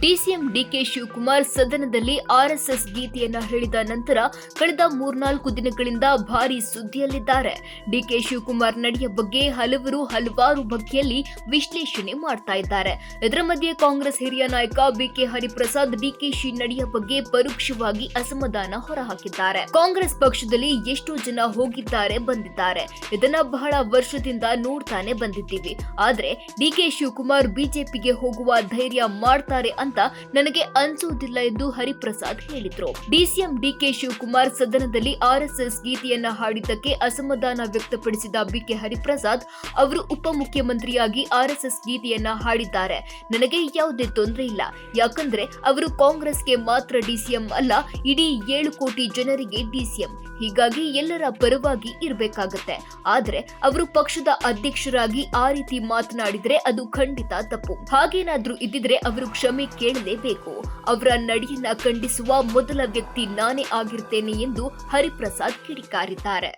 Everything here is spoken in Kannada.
ಡಿಸಿಎಂ ಡಿಕೆ ಶಿವಕುಮಾರ್ ಸದನದಲ್ಲಿ ಆರ್ಎಸ್ಎಸ್ ಗೀತೆಯನ್ನ ಹೇಳಿದ ನಂತರ ಕಳೆದ ಮೂರ್ನಾಲ್ಕು ದಿನಗಳಿಂದ ಭಾರಿ ಸುದ್ದಿಯಲ್ಲಿದ್ದಾರೆ. ಡಿಕೆ ಶಿವಕುಮಾರ್ ನಡೆಯ ಬಗ್ಗೆ ಹಲವರು ಹಲವಾರು ಬಗೆಯಲ್ಲಿ ವಿಶ್ಲೇಷಣೆ ಮಾಡ್ತಾ ಇದ್ದಾರೆ. ಇದರ ಮಧ್ಯೆ ಕಾಂಗ್ರೆಸ್ ಹಿರಿಯ ನಾಯಕ ಬಿಕೆ ಹರಿಪ್ರಸಾದ್ ಡಿಕೆಶಿ ನಡೆಯ ಬಗ್ಗೆ ಪರೋಕ್ಷವಾಗಿ ಅಸಮಾಧಾನ ಹೊರಹಾಕಿದ್ದಾರೆ. ಕಾಂಗ್ರೆಸ್ ಪಕ್ಷದಲ್ಲಿ ಎಷ್ಟೋ ಜನ ಹೋಗಿದ್ದಾರೆ, ಬಂದಿದ್ದಾರೆ. ಇದನ್ನ ಬಹಳ ವರ್ಷದಿಂದ ನೋಡ್ತಾನೆ ಬಂದಿದ್ದೀವಿ. ಆದ್ರೆ ಡಿಕೆ ಶಿವಕುಮಾರ್ ಬಿಜೆಪಿಗೆ ಹೋಗುವ ಧೈರ್ಯ ಮಾಡ್ತಾರೆ ನನಗೆ ಅನ್ಸೋದಿಲ್ಲ ಎಂದು ಹರಿಪ್ರಸಾದ್ ಹೇಳಿದ್ರು. ಡಿಸಿಎಂ ಡಿಕೆ ಶಿವಕುಮಾರ್ ಸದನದಲ್ಲಿ ಆರ್ಎಸ್ಎಸ್ ಗೀತೆಯನ್ನ ಹಾಡಿದ್ದಕ್ಕೆ ಅಸಮಾಧಾನ ವ್ಯಕ್ತಪಡಿಸಿದ ಬಿಕೆ ಹರಿಪ್ರಸಾದ್, ಅವರು ಉಪಮುಖ್ಯಮಂತ್ರಿಯಾಗಿ ಆರ್ಎಸ್ಎಸ್ ಗೀತೆಯನ್ನ ಹಾಡಿದ್ದಾರೆ. ನನಗೆ ಯಾವುದೇ ತೊಂದರೆ ಇಲ್ಲ. ಯಾಕಂದ್ರೆ ಅವರು ಕಾಂಗ್ರೆಸ್ಗೆ ಮಾತ್ರ ಡಿಸಿಎಂ ಅಲ್ಲ, ಇಡೀ ಏಳು ಕೋಟಿ ಜನರಿಗೆ ಡಿಸಿಎಂ. ಹೀಗಾಗಿ ಎಲ್ಲರ ಪರವಾಗಿ ಇರಬೇಕಾಗತ್ತೆ. ಆದ್ರೆ ಅವರು ಪಕ್ಷದ ಅಧ್ಯಕ್ಷರಾಗಿ ಆ ರೀತಿ ಮಾತನಾಡಿದ್ರೆ ಅದು ಖಂಡಿತ ತಪ್ಪು. ಹಾಗೇನಾದ್ರೂ ಇದ್ದಿದ್ರೆ ಅವರು ಕ್ಷಮೆ ಕೇಳಲೇಬೇಕು. ಅವರ ನಡೆಯನ್ನ ಖಂಡಿಸುವ ಮೊದಲ ವ್ಯಕ್ತಿ ನಾನೇ ಆಗಿರ್ತೇನೆ ಎಂದು ಹರಿಪ್ರಸಾದ್ ಕಿಡಿಕಾರಿದ್ದಾರೆ.